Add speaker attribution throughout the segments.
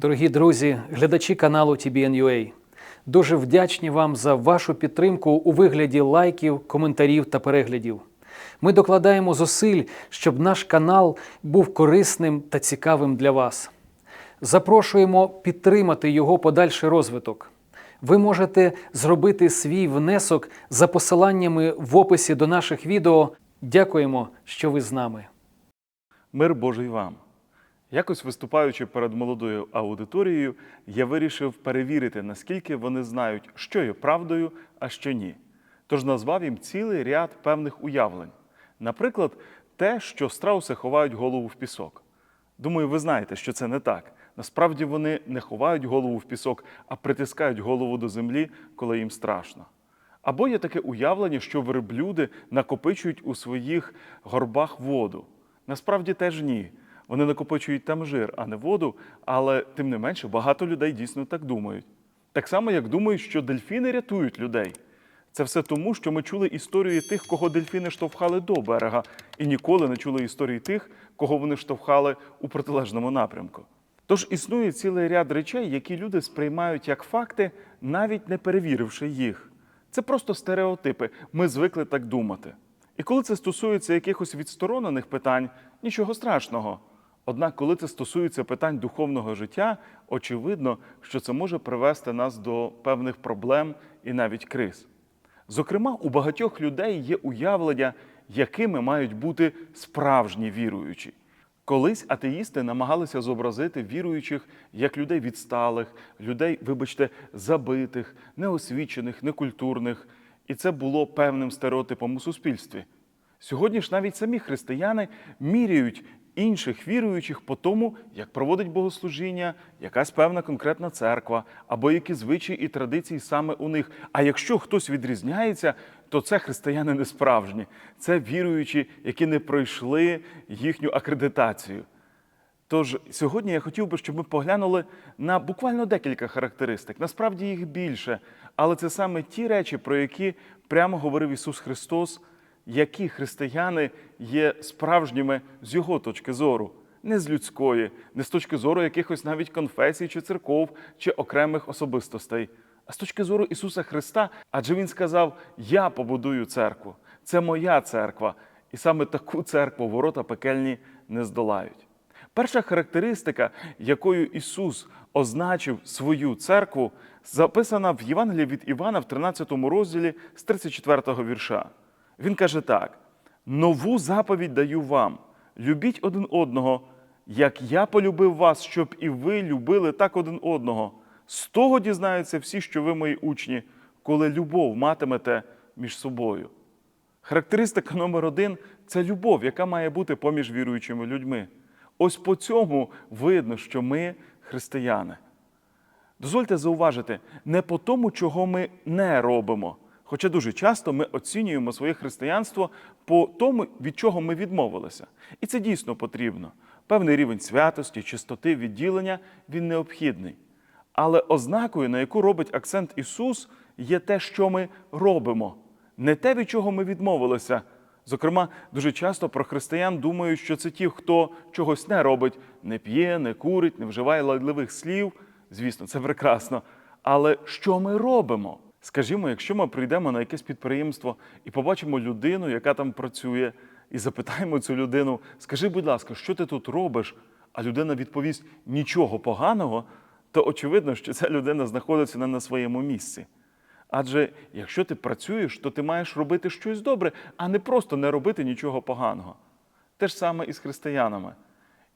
Speaker 1: Дорогі друзі, глядачі каналу TBN.UA, дуже вдячні вам за вашу підтримку у вигляді лайків, коментарів та переглядів. Ми докладаємо зусиль, щоб наш канал був корисним та цікавим для вас. Запрошуємо підтримати його подальший розвиток. Ви можете зробити свій внесок за посиланнями в описі до наших відео. Дякуємо, що ви з нами.
Speaker 2: Мир Божий вам. Якось виступаючи перед молодою аудиторією, я вирішив перевірити, наскільки вони знають, що є правдою, а що ні. Тож назвав їм цілий ряд певних уявлень. Наприклад, те, що страуси ховають голову в пісок. Думаю, ви знаєте, що це не так. Насправді вони не ховають голову в пісок, а притискають голову до землі, коли їм страшно. Або є таке уявлення, що верблюди накопичують у своїх горбах воду. Насправді теж ні. Вони накопичують там жир, а не воду, але тим не менше багато людей дійсно так думають. Так само, як думають, що дельфіни рятують людей. Це все тому, що ми чули історії тих, кого дельфіни штовхали до берега, і ніколи не чули історії тих, кого вони штовхали у протилежному напрямку. Тож існує цілий ряд речей, які люди сприймають як факти, навіть не перевіривши їх. Це просто стереотипи. Ми звикли так думати. І коли це стосується якихось відсторонених питань, нічого страшного. Однак, коли це стосується питань духовного життя, очевидно, що це може привести нас до певних проблем і навіть криз. Зокрема, у багатьох людей є уявлення, якими мають бути справжні віруючі. Колись атеїсти намагалися зобразити віруючих як людей відсталих, людей, вибачте, забитих, неосвічених, некультурних, і це було певним стереотипом у суспільстві. Сьогодні ж навіть самі християни міряють інших віруючих по тому, як проводить богослужіння, якась певна конкретна церква, або які звичаї і традиції саме у них. А якщо хтось відрізняється, то це християни не справжні, це віруючі, які не пройшли їхню акредитацію. Тож сьогодні я хотів би, щоб ми поглянули на буквально декілька характеристик. Насправді їх більше, але це саме ті речі, про які прямо говорив Ісус Христос, які християни є справжніми з його точки зору, не з людської, не з точки зору якихось навіть конфесій чи церков, чи окремих особистостей, а з точки зору Ісуса Христа. Адже Він сказав: Я побудую церкву, це моя церква, і саме таку церкву ворота пекельні не здолають. Перша характеристика, якою Ісус означив свою церкву, записана в Євангелії від Івана в 13 розділі з 34 вірша. Він каже так: нову заповідь даю вам: любіть один одного, як я полюбив вас, щоб і ви любили так один одного. З того дізнаються всі, що ви мої учні, коли любов матимете між собою. Характеристика номер один це любов, яка має бути поміж віруючими людьми. Ось по цьому видно, що ми християни. Дозвольте зауважити, не по тому, чого ми не робимо. Хоча дуже часто ми оцінюємо своє християнство по тому, від чого ми відмовилися. І це дійсно потрібно. Певний рівень святості, чистоти, відділення він необхідний. Але ознакою, на яку робить акцент Ісус, є те, що ми робимо, не те, від чого ми відмовилися. Зокрема, дуже часто про християн думають, що це ті, хто чогось не робить, не п'є, не курить, не вживає ладливих слів. Звісно, це прекрасно. Але що ми робимо? Скажімо, якщо ми прийдемо на якесь підприємство і побачимо людину, яка там працює, і запитаємо цю людину: скажи, будь ласка, що ти тут робиш? А людина відповість нічого поганого, то очевидно, що ця людина знаходиться не на своєму місці. Адже якщо ти працюєш, то ти маєш робити щось добре, а не просто не робити нічого поганого. Те ж саме і з християнами.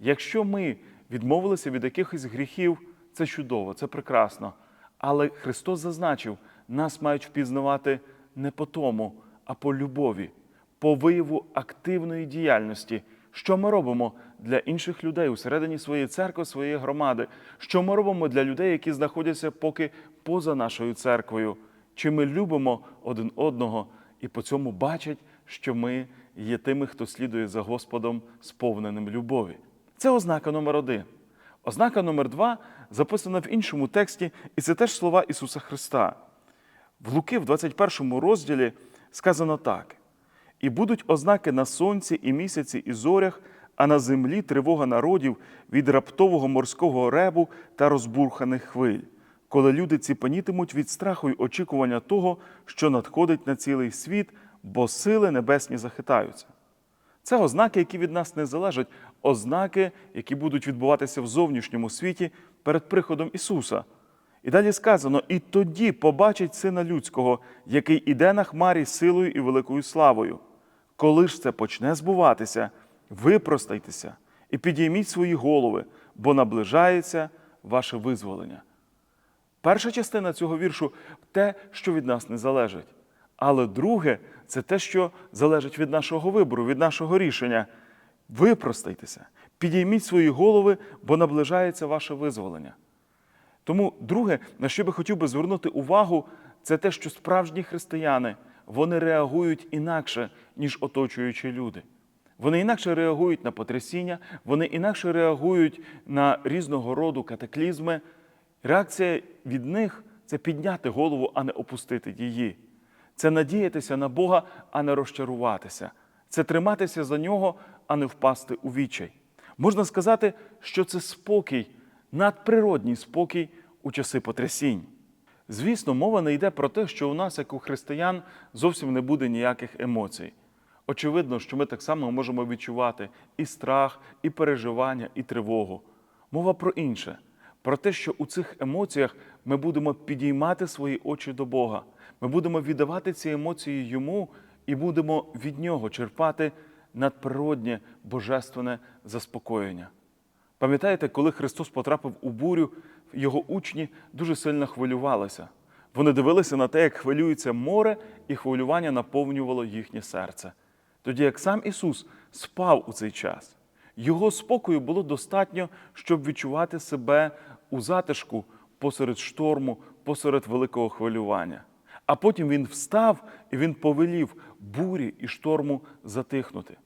Speaker 2: Якщо ми відмовилися від якихось гріхів, це чудово, це прекрасно. Але Христос зазначив, нас мають впізнавати не по тому, а по любові, по вияву активної діяльності. Що ми робимо для інших людей усередині своєї церкви, своєї громади? Що ми робимо для людей, які знаходяться поки поза нашою церквою? Чи ми любимо один одного і по цьому бачать, що ми є тими, хто слідує за Господом, сповненим любові? Це ознака номер один. Ознака номер два записана в іншому тексті, і це теж слова Ісуса Христа. В Луки, в 21 розділі, сказано так: і будуть ознаки на сонці, і місяці, і зорях, а на землі тривога народів від раптового морського ребу та розбурханих хвиль, коли люди ціпанітимуть від страху й очікування того, що надходить на цілий світ, бо сили небесні захитаються. Це ознаки, які від нас не залежать, ознаки, які будуть відбуватися в зовнішньому світі перед приходом Ісуса. І далі сказано: і тоді побачить сина людського, який іде на хмарі силою і великою славою. Коли ж це почне збуватися, випростайтеся і підійміть свої голови, бо наближається ваше визволення. Перша частина цього віршу те, що від нас не залежить. Але друге це те, що залежить від нашого вибору, від нашого рішення. Випростайтеся, підійміть свої голови, бо наближається ваше визволення. Тому, друге, на що би хотів би звернути увагу, це те, що справжні християни вони реагують інакше, ніж оточуючі люди. Вони інакше реагують на потрясіння, вони інакше реагують на різного роду катаклізми. Реакція від них це підняти голову, а не опустити її. Це надіятися на Бога, а не розчаруватися. Це триматися за нього, а не впасти у відчай. Можна сказати, що це спокій, надприродній спокій у часи потрясінь. Звісно, мова не йде про те, що у нас, як у християн, зовсім не буде ніяких емоцій. Очевидно, що ми так само можемо відчувати і страх, і переживання, і тривогу. Мова про інше, про те, що у цих емоціях ми будемо підіймати свої очі до Бога. Ми будемо віддавати ці емоції Йому і будемо від Нього черпати надприроднє божественне заспокоєння. Пам'ятаєте, коли Христос потрапив у бурю, його учні дуже сильно хвилювалися. Вони дивилися на те, як хвилюється море, і хвилювання наповнювало їхнє серце. Тоді як сам Ісус спав у цей час, Його спокою було достатньо, щоб відчувати себе у затишку посеред шторму, посеред великого хвилювання. А потім Він встав і Він повелів бурі і шторму затихнути.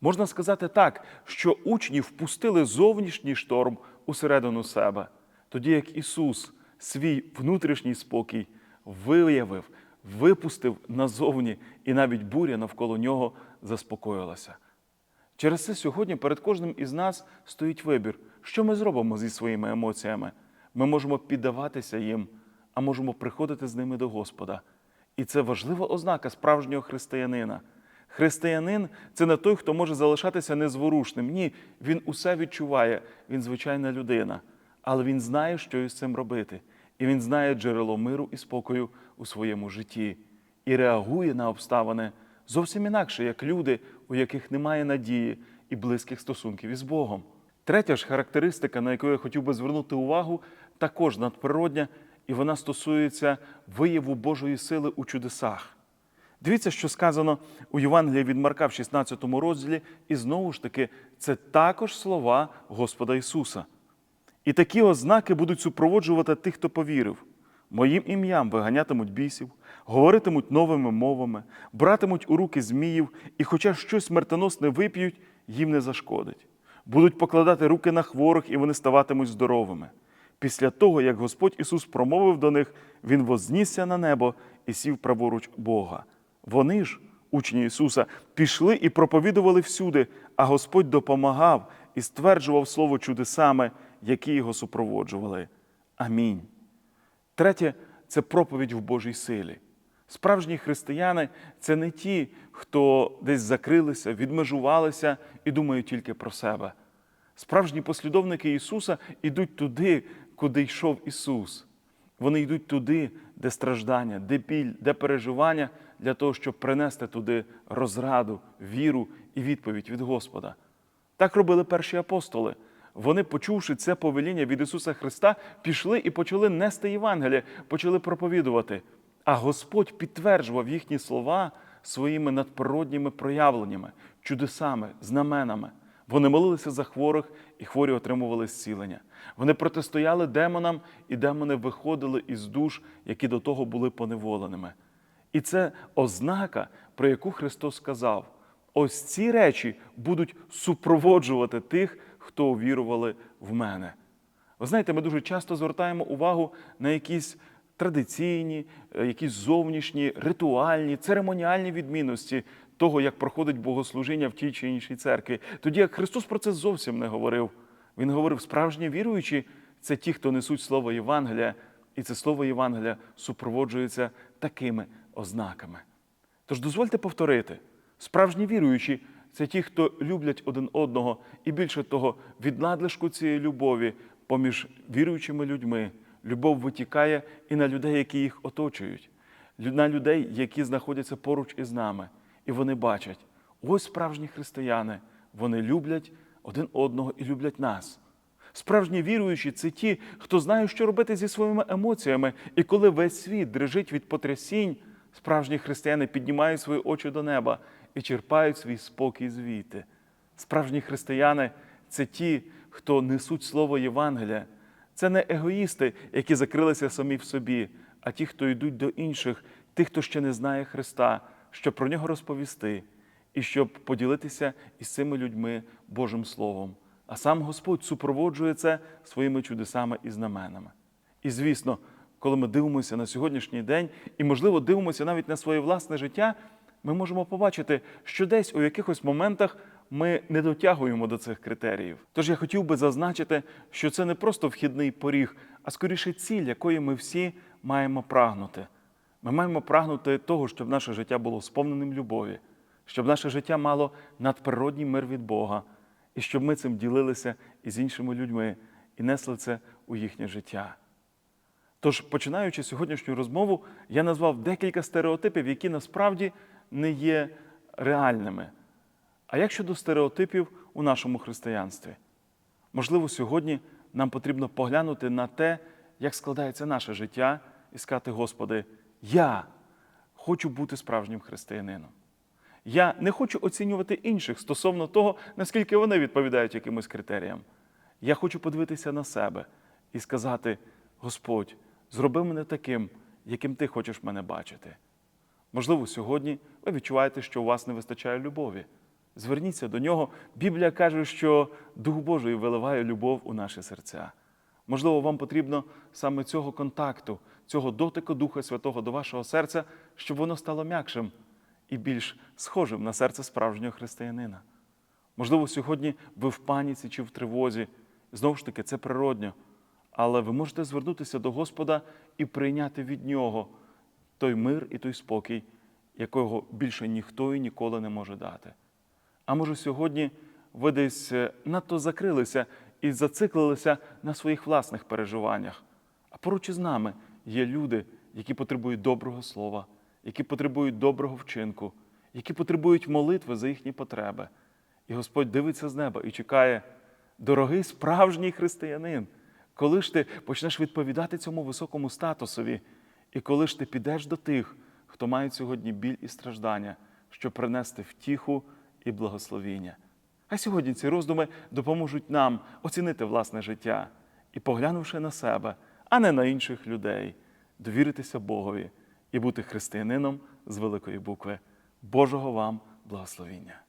Speaker 2: Можна сказати так, що учні впустили зовнішній шторм усередину себе, тоді як Ісус свій внутрішній спокій виявив, випустив назовні, і навіть буря навколо нього заспокоїлася. Через це сьогодні перед кожним із нас стоїть вибір, що ми зробимо зі своїми емоціями. Ми можемо піддаватися їм, а можемо приходити з ними до Господа. І це важлива ознака справжнього християнина. Християнин це не той, хто може залишатися незворушним. Ні, він усе відчуває, він звичайна людина, але він знає, що із цим робити. І він знає джерело миру і спокою у своєму житті і реагує на обставини зовсім інакше, як люди, у яких немає надії і близьких стосунків із Богом. Третя ж характеристика, на яку я хотів би звернути увагу, також надприродня, і вона стосується вияву Божої сили у чудесах. Дивіться, що сказано у Євангелії від Марка в 16 розділі, і знову ж таки, це також слова Господа Ісуса. І такі ознаки будуть супроводжувати тих, хто повірив. Моїм ім'ям виганятимуть бісів, говоритимуть новими мовами, братимуть у руки зміїв, і хоча щось смертоносне вип'ють, їм не зашкодить. Будуть покладати руки на хворих, і вони ставатимуть здоровими. Після того, як Господь Ісус промовив до них, Він вознісся на небо і сів праворуч Бога. Вони ж, учні Ісуса, пішли і проповідували всюди, а Господь допомагав і стверджував слово чудесами, які його супроводжували. Амінь. Третє це проповідь в Божій силі. Справжні християни це не ті, хто десь закрилися, відмежувалися і думають тільки про себе. Справжні послідовники Ісуса йдуть туди, куди йшов Ісус. Вони йдуть туди, де страждання, де біль, де переживання, для того, щоб принести туди розраду, віру і відповідь від Господа. Так робили перші апостоли. Вони, почувши це повеління від Ісуса Христа, пішли і почали нести Євангеліє, почали проповідувати. А Господь підтверджував їхні слова своїми надприродніми проявленнями, чудесами, знаменами. Вони молилися за хворих, і хворі отримували зцілення. Вони протистояли демонам, і демони виходили із душ, які до того були поневоленими. І це ознака, про яку Христос сказав: ось ці речі будуть супроводжувати тих, хто увірували в мене. Ви знаєте, ми дуже часто звертаємо увагу на якісь традиційні, е, якісь зовнішні, ритуальні, церемоніальні відмінності того, як проходить богослужіння в тій чи іншій церкві. Тоді як Христос про це зовсім не говорив. Він говорив, справжні віруючі це ті, хто несуть слово Євангелія, і це слово Євангелія супроводжується такими ознаками. Тож дозвольте повторити: справжні віруючі це ті, хто люблять один одного, і більше того, від надлишку цієї любові поміж віруючими людьми любов витікає і на людей, які їх оточують, на людей, які знаходяться поруч із нами. І вони бачать, ось справжні християни, вони люблять один одного і люблять нас. Справжні віруючі це ті, хто знає, що робити зі своїми емоціями. І коли весь світ дрижить від потрясінь, справжні християни піднімають свої очі до неба і черпають свій спокій звідти. Справжні християни це ті, хто несуть слово Євангелія. Це не егоїсти, які закрилися самі в собі, а ті, хто йдуть до інших, тих, хто ще не знає Христа, щоб про нього розповісти і щоб поділитися із цими людьми Божим Словом. А сам Господь супроводжує це своїми чудесами і знаменами. І звісно, коли ми дивимося на сьогоднішній день і, можливо, дивимося навіть на своє власне життя, ми можемо побачити, що десь у якихось моментах ми не дотягуємо до цих критеріїв. Тож я хотів би зазначити, що це не просто вхідний поріг, а скоріше ціль, якої ми всі маємо прагнути. Ми маємо прагнути того, щоб наше життя було сповненим любові, щоб наше життя мало надприродній мир від Бога, і щоб ми цим ділилися із іншими людьми і несли це у їхнє життя. Тож, починаючи сьогоднішню розмову, я назвав декілька стереотипів, які насправді не є реальними. А як щодо стереотипів у нашому християнстві? Можливо, сьогодні нам потрібно поглянути на те, як складається наше життя, і сказати, Господи, я хочу бути справжнім християнином. Я не хочу оцінювати інших стосовно того, наскільки вони відповідають якимось критеріям. Я хочу подивитися на себе і сказати: Господь, зроби мене таким, яким ти хочеш мене бачити. Можливо, сьогодні ви відчуваєте, що у вас не вистачає любові. Зверніться до нього. Біблія каже, що Дух Божий виливає любов у наші серця. Можливо, вам потрібно саме цього контакту, цього дотику Духа Святого до вашого серця, щоб воно стало м'якшим і більш схожим на серце справжнього християнина. Можливо, сьогодні ви в паніці чи в тривозі. Знову ж таки, це природньо. Але ви можете звернутися до Господа і прийняти від Нього той мир і той спокій, якого більше ніхто і ніколи не може дати. А може, сьогодні ви десь е, надто закрилися і зациклилися на своїх власних переживаннях. А поруч із нами є люди, які потребують доброго слова, які потребують доброго вчинку, які потребують молитви за їхні потреби. І Господь дивиться з неба і чекає, дорогий справжній християнин, коли ж ти почнеш відповідати цьому високому статусові, і коли ж ти підеш до тих, хто має сьогодні біль і страждання, щоб принести втіху і благословіння. А сьогодні ці роздуми допоможуть нам оцінити власне життя і, поглянувши на себе, а не на інших людей, довіритися Богові і бути християнином з великої букви. Божого вам благословіння!